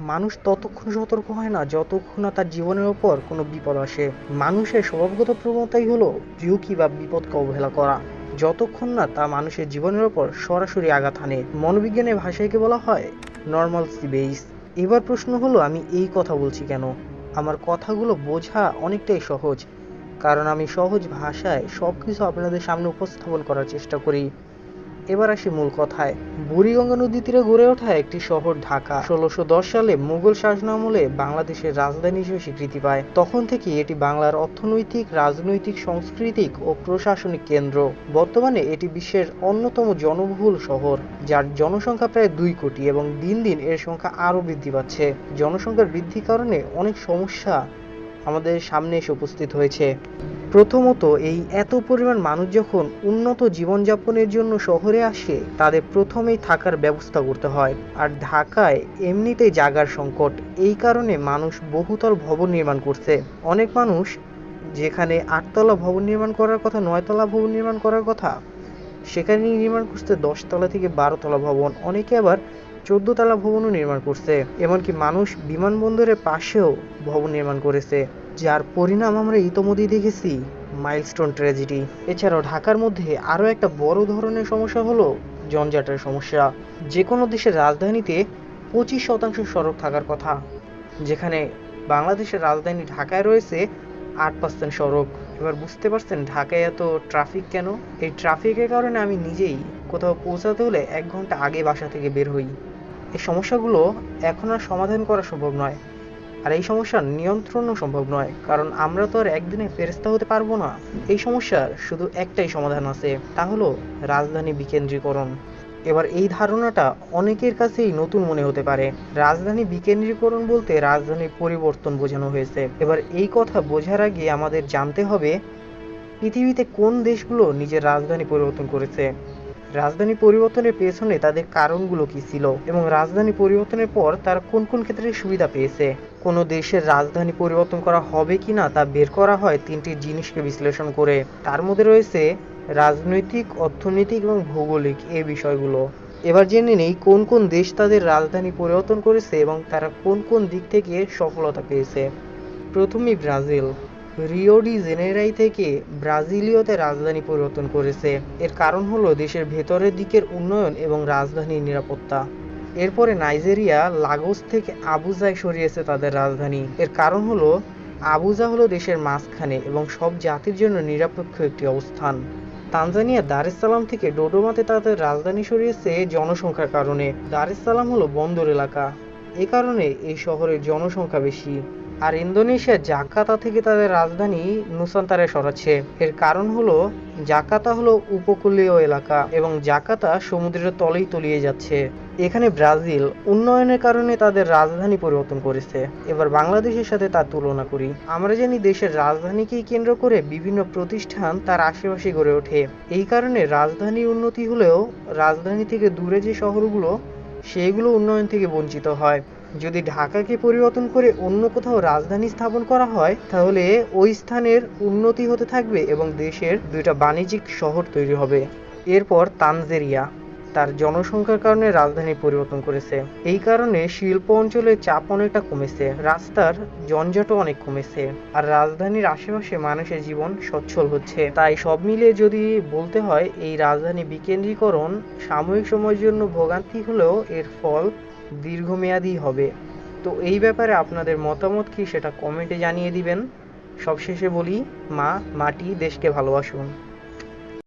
মানুষ ততক্ষণ সতর্ক হয় না, যতক্ষণ না তার জীবনের ওপর কোনো বিপদ আসে। মানুষের স্বভাবগত প্রবণতাই হলো ঝুঁকি বা বিপদকে অবহেলা করা। যতক্ষণ না তা মানুষের জীবনের ওপর সরাসরি আঘাত হানে, মনোবিজ্ঞানের ভাষাকে বলা হয় নর্মাল বেইস এবার প্রশ্ন হলো, আমি এই কথা বলছি কেন? আমার কথাগুলো বোঝা অনেকটাই সহজ, কারণ আমি সহজ ভাষায় সব কিছু আপনাদের সামনে উপস্থাপন করার চেষ্টা করি। এবার আসি মূল কথায়। বুড়িগঙ্গা নদী তীরে গড়ে ওঠা একটি শহর ঢাকা। ষোলোশো সালে মুঘল শাসনামলে বাংলাদেশের রাজধানী হিসেবে স্বীকৃতি পায়। তখন থেকে এটি বাংলার অর্থনৈতিক, রাজনৈতিক, সাংস্কৃতিক ও প্রশাসনিক কেন্দ্র। বর্তমানে এটি বিশ্বের অন্যতম জনবহুল শহর, যার জনসংখ্যা প্রায় দুই কোটি এবং দিন দিন এর সংখ্যা আরও বৃদ্ধি পাচ্ছে। জনসংখ্যার বৃদ্ধির কারণে অনেক সমস্যা আমাদের সামনে এসে উপস্থিত হয়েছে। প্রথমত, এই এত পরিমাণ মানুষ যখন উন্নত জীবনযাপনের জন্য শহরে আসে, তাদের প্রথমেই থাকার ব্যবস্থা করতে হয়। আর ঢাকায় এমনিতেই জাগার সংকট, এই কারণে মানুষ বহুতল ভবন নির্মাণ করছে। অনেক মানুষ যেখানে আটতলা ভবন নির্মাণ করার কথা, নয়তলা ভবন নির্মাণ করার কথা সেখানে নির্মাণ করছে দশতলা থেকে বারোতলা ভবন। অনেকে আবার চোদ্দতলা ভবনও নির্মাণ করছে, এমনকি মানুষ বিমানবন্দরের পাশেও ভবন নির্মাণ করেছে, যার পরিণাম আমরা ইতোমধ্যেই দেখেছি, মাইলস্টোন ট্র্যাজেডি। এছাড়াও ঢাকার মধ্যে আরও একটা বড় ধরনের সমস্যা হলো জঞ্জাটের সমস্যা। যে কোনো দেশের রাজধানীতে পঁচিশ শতাংশ সড়ক থাকার কথা, যেখানে বাংলাদেশের রাজধানী ঢাকায় রয়েছে আট পার্সেন্ট সড়ক। এবার বুঝতে পারছেন ঢাকায় এত ট্রাফিক কেন? এই ট্রাফিকের কারণে আমি নিজেই কোথাও পৌঁছাতে হলে এক ঘণ্টা আগে বাসা থেকে বের হই। এই সমস্যাগুলো এখন আর সমাধান করা সম্ভব নয়। আর এই সমস্যার নিয়ন্ত্রণও সম্ভব নয়, কারণ আমরা তো আর একদিনে ফেরস্তা হতে পারব না। এই সমস্যার শুধু একটাই সমাধান আছে, তা হলো রাজধানী বিকেন্দ্রীকরণ। এবার এই ধারণাটা অনেকের কাছেই নতুন মনে হতে পারে। রাজধানী বিকেন্দ্রীকরণ বলতে রাজধানীর পরিবর্তন বোঝানো হয়েছে। এবার এই কথা বোঝার আগে আমাদের জানতে হবে, পৃথিবীতে কোন দেশগুলো নিজের রাজধানী পরিবর্তন করেছে? রাজধানী পরিবর্তনের পেছনে তাদের কারণগুলো কি ছিল এবং রাজধানী পরিবর্তনের পর তারা কোন কোন ক্ষেত্রে সুবিধা পেয়েছে? কোনো দেশের রাজধানী পরিবর্তন করা হবে কিনা তা বের করা হয় তিনটি জিনিসকে বিশ্লেষণ করে। তার মধ্যে রয়েছে রাজনৈতিক, অর্থনৈতিক এবং ভৌগোলিক এই বিষয়গুলো। এবার জেনে নেই কোন কোন দেশ তাদের রাজধানী পরিবর্তন করেছে এবং তারা কোন কোন দিক থেকে সফলতা পেয়েছে। প্রথমেই ব্রাজিল। রিও ডি জেনেরাই থেকে ব্রাজিলীয়তে রাজধানী পরিবর্তন করেছে। এর কারণ হলো দেশের ভেতরের দিকের উন্নয়ন এবং রাজধানীর নিরাপত্তা। এরপরে নাইজেরিয়া, লাগোস থেকে আবুজায় সরিয়েছে তাদের রাজধানী। এর কারণ হলো আবুজা হলো দেশের মাঝখানে এবং সব জাতির জন্য নিরপেক্ষ একটি অবস্থান। তানজানিয়া দার এস সালাম থেকে ডোডোমাতে তাদের রাজধানী সরিয়েছে জনসংখ্যার কারণে। দার এস সালাম হলো বন্দর এলাকা। এ কারণে এই শহরের জনসংখ্যা বেশি। আর ইন্দোনেশিয়া জাকাতা থেকে তাদের রাজধানী নুসান্তারে সরাচ্ছে। এর কারণ হলো, জাকাতা হলো উপকূলীয় এলাকা এবং জাকাতা সমুদ্রের তলেই তলিয়ে যাচ্ছে। এখানে ব্রাজিল উন্নয়নের কারণে তাদের রাজধানী পরিবর্তন করেছে। এবার বাংলাদেশের সাথে তার তুলনা করি। আমরা জানি দেশের রাজধানীকেই কেন্দ্র করে বিভিন্ন প্রতিষ্ঠান তার আশেপাশে গড়ে ওঠে। এই কারণে রাজধানীর উন্নতি হলেও রাজধানী থেকে দূরে যে শহরগুলো, সেগুলো উন্নয়ন থেকে বঞ্চিত হয়। যদি ঢাকাকে পরিবর্তন করে অন্য কোথাও রাজধানী স্থাপন করা হয়, তাহলে ওই স্থানের উন্নতি হতে থাকবে এবং দেশের দুইটা বাণিজ্যিক শহর তৈরি হবে। এরপর তানজেরিয়া। তার জনসংখ্যার কারণে রাজধানী পরিবর্তন করেছে। এই কারণে শিল্প অঞ্চলে চাপ অনেকটা কমেছে। রাস্তার জঞ্জটও অনেক কমেছে। আর রাজধানীর আশেপাশে মানুষের জীবন সচ্ছল হচ্ছে। তাই সব মিলিয়ে যদি বলতে হয়, এই রাজধানী বিকেন্দ্রীকরণ সাময়িক সময়ের জন্য ভোগান্তি হলেও এর ফল দীর্ঘমেয়াদী হবে। তো এই ব্যাপারে আপনাদের মতামত কি সেটা কমেন্টে জানিয়ে দিবেন। সবশেষে বলি, মা, মাটি দেশকে ভালোবাসুন।